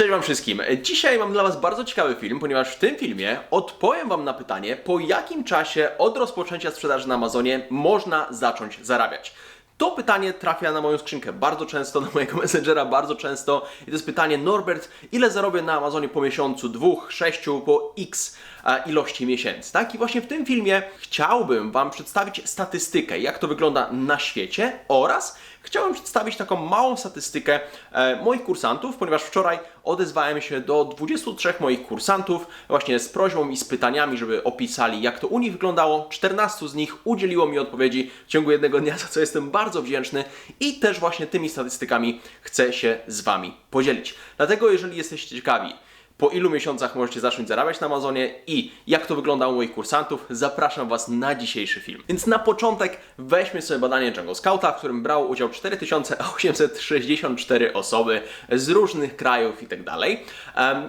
Cześć Wam wszystkim. Dzisiaj mam dla Was bardzo ciekawy film, ponieważ w tym filmie odpowiem Wam na pytanie, po jakim czasie od rozpoczęcia sprzedaży na Amazonie można zacząć zarabiać. To pytanie trafia na moją skrzynkę bardzo często, na mojego messengera bardzo często i to jest pytanie Norbert, ile zarobię na Amazonie po miesiącu, dwóch, sześciu, po x ilości miesięcy, tak? I właśnie w tym filmie chciałbym Wam przedstawić statystykę, jak to wygląda na świecie oraz chciałem przedstawić taką małą statystykę e, moich kursantów, ponieważ wczoraj odezwałem się do 23 moich kursantów właśnie z prośbą i z pytaniami, żeby opisali jak to u nich wyglądało. 14 z nich udzieliło mi odpowiedzi w ciągu jednego dnia, za co jestem bardzo wdzięczny i też właśnie tymi statystykami chcę się z Wami podzielić. Dlatego jeżeli jesteście ciekawi, po ilu miesiącach możecie zacząć zarabiać na Amazonie i jak to wygląda u moich kursantów, zapraszam Was na dzisiejszy film. Więc na początek weźmy sobie badanie Jungle Scouta, w którym brało udział 4864 osoby z różnych krajów i tak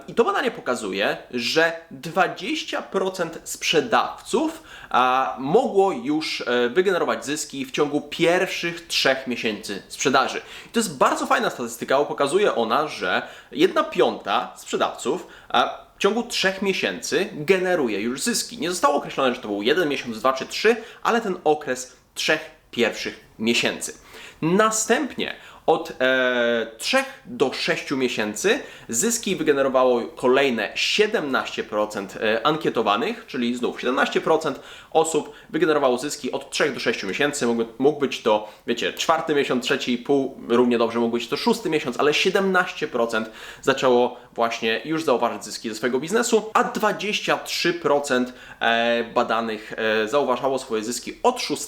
I to badanie pokazuje, że 20% sprzedawców a, mogło już e, wygenerować zyski w ciągu pierwszych trzech miesięcy sprzedaży. I to jest bardzo fajna statystyka, bo pokazuje ona, że jedna piąta sprzedawców a, w ciągu trzech miesięcy generuje już zyski. Nie zostało określone, że to był jeden miesiąc, dwa czy trzy, ale ten okres trzech pierwszych miesięcy. Następnie od e, 3 do 6 miesięcy zyski wygenerowało kolejne 17% e, ankietowanych, czyli znów 17% osób wygenerowało zyski od 3 do 6 miesięcy. Mógł, mógł być to, wiecie, czwarty miesiąc, trzeci i pół, równie dobrze mógł być to szósty miesiąc, ale 17% zaczęło właśnie już zauważyć zyski ze swojego biznesu, a 23% e, badanych e, zauważało swoje zyski od 6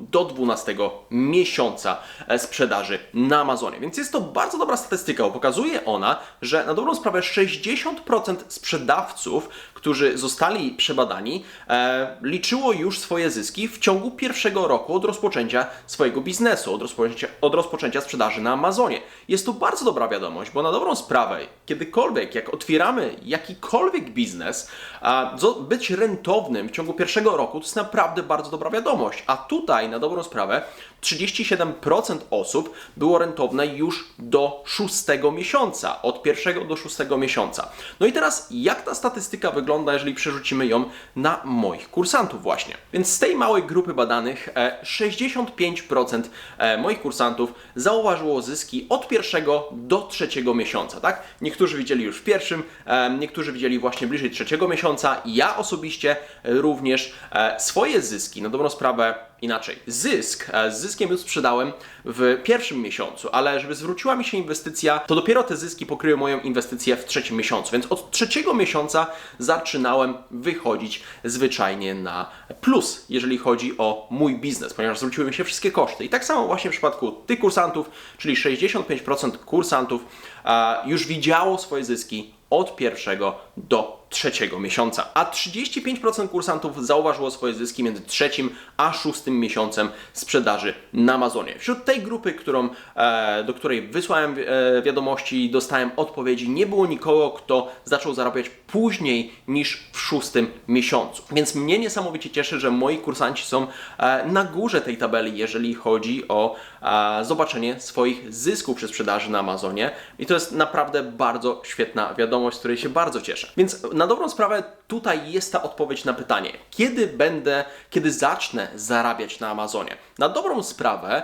do 12 miesiąca sprzedaży na Amazonie. Więc jest to bardzo dobra statystyka, bo pokazuje ona, że na dobrą sprawę 60% sprzedawców, którzy zostali przebadani, e, liczyło już swoje zyski w ciągu pierwszego roku od rozpoczęcia swojego biznesu, od rozpoczęcia, od rozpoczęcia sprzedaży na Amazonie. Jest to bardzo dobra wiadomość, bo na dobrą sprawę, kiedykolwiek, jak otwieramy jakikolwiek biznes, a, być rentownym w ciągu pierwszego roku to jest naprawdę bardzo dobra wiadomość. A tutaj, na dobrą sprawę, 37% osób było rentowne już do szóstego miesiąca, od pierwszego do szóstego miesiąca. No i teraz, jak ta statystyka wygląda, jeżeli przerzucimy ją na moich kursantów właśnie? Więc z tej małej grupy badanych e, 65% e, moich kursantów zauważyło zyski od pierwszego do trzeciego miesiąca, tak? Niektórzy widzieli już w pierwszym, e, niektórzy widzieli właśnie bliżej trzeciego miesiąca. Ja osobiście e, również e, swoje zyski, na dobrą sprawę inaczej. Zysk, e, z zyskiem już sprzedałem w pierwszym miesiącu, ale żeby zwróciła mi się inwestycja, to dopiero te zyski pokryły moją inwestycję w trzecim miesiącu. Więc od trzeciego miesiąca zaczynałem wychodzić zwyczajnie na plus, jeżeli chodzi o mój biznes, ponieważ zwróciły mi się wszystkie koszty. I tak samo właśnie w przypadku tych kursantów, czyli 65% kursantów e, już widziało swoje zyski od pierwszego do trzeciego miesiąca, a 35% kursantów zauważyło swoje zyski między trzecim a szóstym miesiącem sprzedaży na Amazonie. Wśród tej grupy, którą, e, do której wysłałem e, wiadomości i dostałem odpowiedzi, nie było nikogo, kto zaczął zarabiać później niż w szóstym miesiącu. Więc mnie niesamowicie cieszy, że moi kursanci są e, na górze tej tabeli, jeżeli chodzi o zobaczenie swoich zysków przy sprzedaży na Amazonie. I to jest naprawdę bardzo świetna wiadomość, z której się bardzo cieszę. Więc na dobrą sprawę tutaj jest ta odpowiedź na pytanie, kiedy będę, kiedy zacznę zarabiać na Amazonie. Na dobrą sprawę,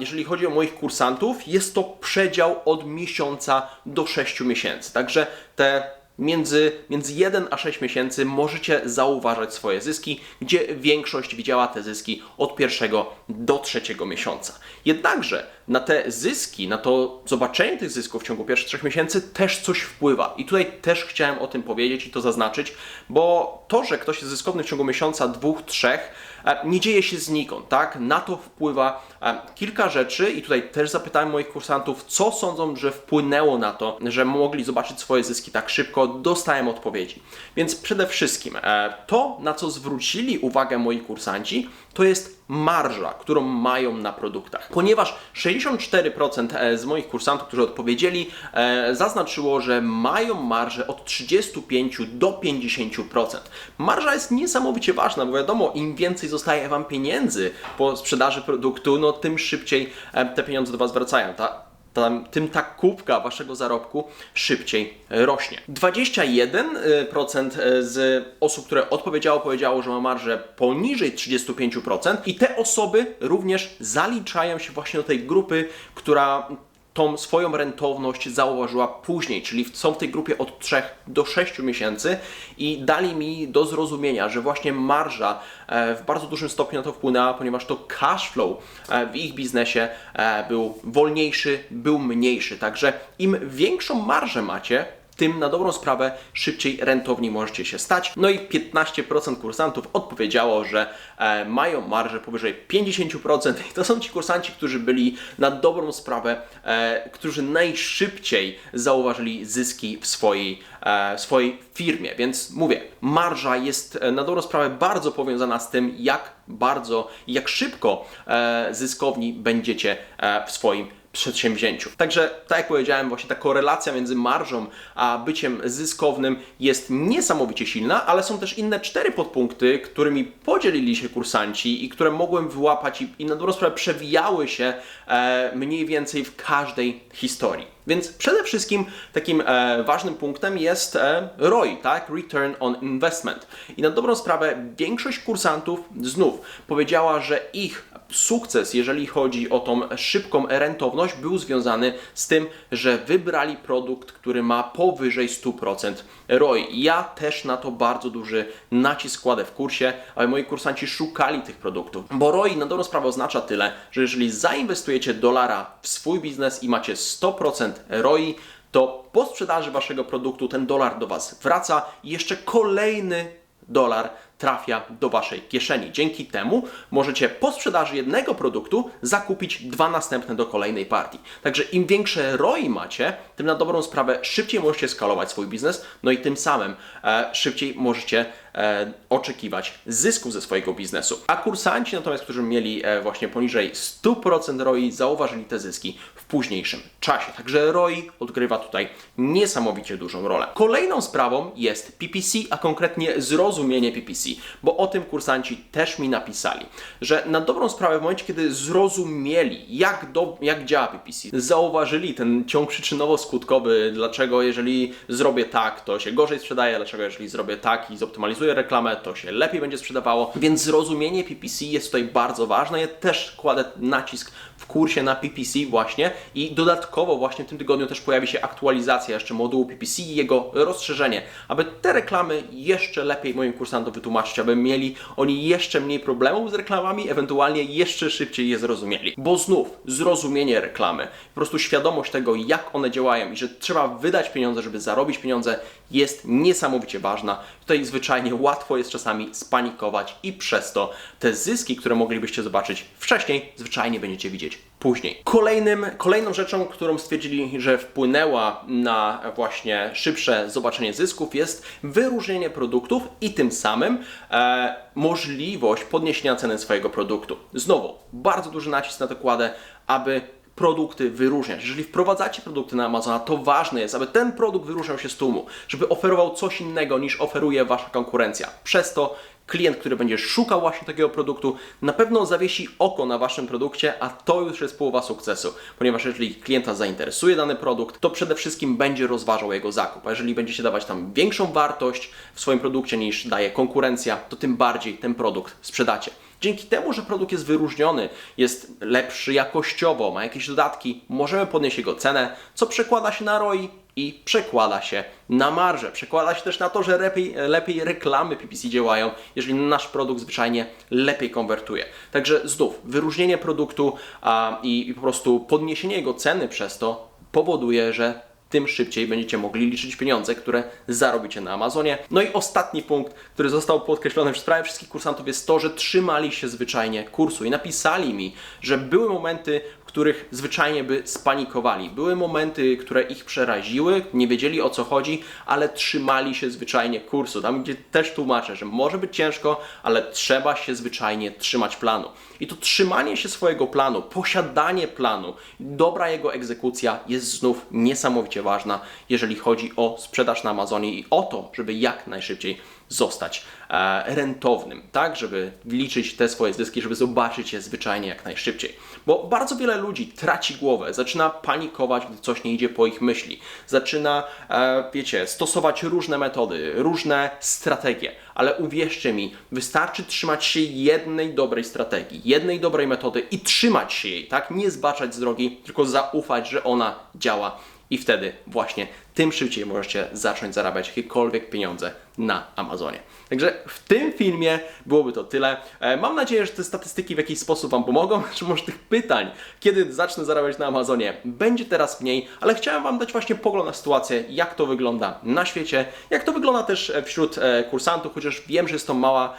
jeżeli chodzi o moich kursantów, jest to przedział od miesiąca do 6 miesięcy. Także te między, między 1 a 6 miesięcy możecie zauważać swoje zyski, gdzie większość widziała te zyski od pierwszego do trzeciego miesiąca. Jednakże na te zyski, na to zobaczenie tych zysków w ciągu pierwszych trzech miesięcy też coś wpływa. I tutaj też chciałem o tym powiedzieć i to zaznaczyć, bo to, że ktoś jest zyskowny w ciągu miesiąca, dwóch, trzech, e, nie dzieje się znikąd, tak? Na to wpływa e, kilka rzeczy i tutaj też zapytałem moich kursantów, co sądzą, że wpłynęło na to, że mogli zobaczyć swoje zyski tak szybko. Dostałem odpowiedzi. Więc przede wszystkim e, to, na co zwrócili uwagę moi kursanci, to jest marża, którą mają na produktach. Ponieważ 64% e, z moich kursantów, którzy odpowiedzieli, e, zaznaczyło, że mają marżę od 35 do 50%. Marża jest niesamowicie ważna, bo wiadomo, im więcej zostaje Wam pieniędzy po sprzedaży produktu, no tym szybciej e, te pieniądze do Was wracają. Ta tam, tym ta kubka waszego zarobku szybciej rośnie. 21% z osób, które odpowiedziało, powiedziało, że ma marżę poniżej 35% i te osoby również zaliczają się właśnie do tej grupy, która tą swoją rentowność zauważyła później, czyli są w tej grupie od 3 do 6 miesięcy i dali mi do zrozumienia, że właśnie marża e, w bardzo dużym stopniu na to wpłynęła, ponieważ to cash flow e, w ich biznesie e, był wolniejszy, był mniejszy. Także im większą marżę macie, tym na dobrą sprawę szybciej rentowni możecie się stać. No i 15% kursantów odpowiedziało, że e, mają marżę powyżej 50% i to są ci kursanci, którzy byli na dobrą sprawę, e, którzy najszybciej zauważyli zyski w swojej, e, swojej firmie. Więc mówię, marża jest e, na dobrą sprawę bardzo powiązana z tym, jak bardzo, jak szybko e, zyskowni będziecie e, w swoim przedsięwzięciu. Także, tak jak powiedziałem, właśnie ta korelacja między marżą a byciem zyskownym jest niesamowicie silna, ale są też inne cztery podpunkty, którymi podzielili się kursanci i które mogłem wyłapać i, i na dobrą sprawę przewijały się e, mniej więcej w każdej historii. Więc przede wszystkim takim e, ważnym punktem jest e, ROI, tak? Return on Investment. I na dobrą sprawę większość kursantów znów powiedziała, że ich sukces, jeżeli chodzi o tą szybką rentowność, był związany z tym, że wybrali produkt, który ma powyżej 100% ROI. Ja też na to bardzo duży nacisk kładę w kursie, aby moi kursanci szukali tych produktów. Bo ROI na dobrą sprawę oznacza tyle, że jeżeli zainwestujecie dolara w swój biznes i macie 100% ROI, to po sprzedaży waszego produktu ten dolar do Was wraca i jeszcze kolejny dolar trafia do Waszej kieszeni. Dzięki temu możecie po sprzedaży jednego produktu zakupić dwa następne do kolejnej partii. Także im większe ROI macie, tym na dobrą sprawę szybciej możecie skalować swój biznes, no i tym samym e, szybciej możecie e, oczekiwać zysków ze swojego biznesu. A kursanci natomiast, którzy mieli e, właśnie poniżej 100% ROI, zauważyli te zyski w późniejszym czasie. Także ROI odgrywa tutaj niesamowicie dużą rolę. Kolejną sprawą jest PPC, a konkretnie zrozumienie PPC, bo o tym kursanci też mi napisali, że na dobrą sprawę w momencie, kiedy zrozumieli, jak, do, jak działa PPC, zauważyli ten ciąg przyczynowo-skutkowy, dlaczego jeżeli zrobię tak, to się gorzej sprzedaje, dlaczego jeżeli zrobię tak i zoptymalizuję reklamę, to się lepiej będzie sprzedawało, więc zrozumienie PPC jest tutaj bardzo ważne. Ja też kładę nacisk w kursie na PPC właśnie i dodatkowo właśnie w tym tygodniu też pojawi się aktualizacja jeszcze modułu PPC i jego rozszerzenie, aby te reklamy jeszcze lepiej moim kursantom wytłumaczyć, aby mieli oni jeszcze mniej problemów z reklamami, ewentualnie jeszcze szybciej je zrozumieli. Bo znów zrozumienie reklamy, po prostu świadomość tego, jak one działają i że trzeba wydać pieniądze, żeby zarobić pieniądze, jest niesamowicie ważna. Tutaj zwyczajnie łatwo jest czasami spanikować i przez to te zyski, które moglibyście zobaczyć wcześniej, zwyczajnie będziecie widzieć później. Kolejnym, kolejną rzeczą, którą stwierdzili, że wpłynęła na właśnie szybsze zobaczenie zysków jest wyróżnienie produktów i tym samym e, możliwość podniesienia ceny swojego produktu. Znowu, bardzo duży nacisk na to kładę, aby produkty wyróżniać. Jeżeli wprowadzacie produkty na Amazona, to ważne jest, aby ten produkt wyróżniał się z tłumu, żeby oferował coś innego niż oferuje wasza konkurencja. Przez to klient, który będzie szukał właśnie takiego produktu, na pewno zawiesi oko na waszym produkcie, a to już jest połowa sukcesu, ponieważ jeżeli klienta zainteresuje dany produkt, to przede wszystkim będzie rozważał jego zakup. A jeżeli będziecie dawać tam większą wartość w swoim produkcie niż daje konkurencja, to tym bardziej ten produkt sprzedacie. Dzięki temu, że produkt jest wyróżniony, jest lepszy jakościowo, ma jakieś dodatki, możemy podnieść jego cenę, co przekłada się na ROI i przekłada się na marżę. Przekłada się też na to, że lepiej, lepiej reklamy PPC działają, jeżeli nasz produkt zwyczajnie lepiej konwertuje. Także znów, wyróżnienie produktu a, i, i po prostu podniesienie jego ceny przez to powoduje, że tym szybciej będziecie mogli liczyć pieniądze, które zarobicie na Amazonie. No i ostatni punkt, który został podkreślony przez prawie wszystkich kursantów jest to, że trzymali się zwyczajnie kursu i napisali mi, że były momenty, których zwyczajnie by spanikowali. Były momenty, które ich przeraziły, nie wiedzieli o co chodzi, ale trzymali się zwyczajnie kursu. Tam, gdzie też tłumaczę, że może być ciężko, ale trzeba się zwyczajnie trzymać planu. I to trzymanie się swojego planu, posiadanie planu, dobra jego egzekucja jest znów niesamowicie ważna, jeżeli chodzi o sprzedaż na Amazonie i o to, żeby jak najszybciej zostać e, rentownym, tak, żeby liczyć te swoje zyski, żeby zobaczyć je zwyczajnie jak najszybciej. Bo bardzo wiele ludzi traci głowę, zaczyna panikować, gdy coś nie idzie po ich myśli, zaczyna, e, wiecie, stosować różne metody, różne strategie, ale uwierzcie mi, wystarczy trzymać się jednej dobrej strategii, jednej dobrej metody i trzymać się jej, tak, nie zbaczać z drogi, tylko zaufać, że ona działa. I wtedy właśnie tym szybciej możecie zacząć zarabiać jakiekolwiek pieniądze na Amazonie. Także w tym filmie byłoby to tyle. E, Mam nadzieję, że te statystyki w jakiś sposób Wam pomogą, że może tych pytań, kiedy zacznę zarabiać na Amazonie, będzie teraz mniej, ale chciałem Wam dać właśnie pogląd na sytuację, jak to wygląda na świecie, jak to wygląda też e, wśród e, kursantów, chociaż wiem, że jest to mała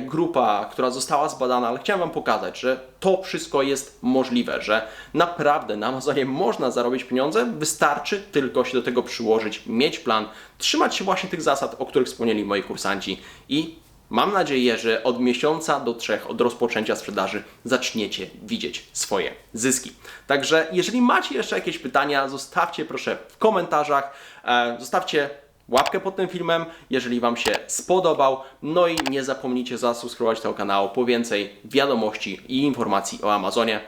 grupa, która została zbadana, ale chciałem Wam pokazać, że to wszystko jest możliwe, że naprawdę na Amazonie można zarobić pieniądze, wystarczy tylko się do tego przyłożyć, mieć plan, trzymać się właśnie tych zasad, o których wspomnieli moi kursanci i mam nadzieję, że od miesiąca do trzech od rozpoczęcia sprzedaży zaczniecie widzieć swoje zyski. Także jeżeli macie jeszcze jakieś pytania, zostawcie proszę w komentarzach, e, zostawcie łapkę pod tym filmem, jeżeli Wam się spodobał. No i nie zapomnijcie zasubskrybować tego kanału po więcej wiadomości i informacji o Amazonie.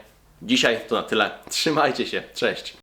Dzisiaj to na tyle. Trzymajcie się. Cześć.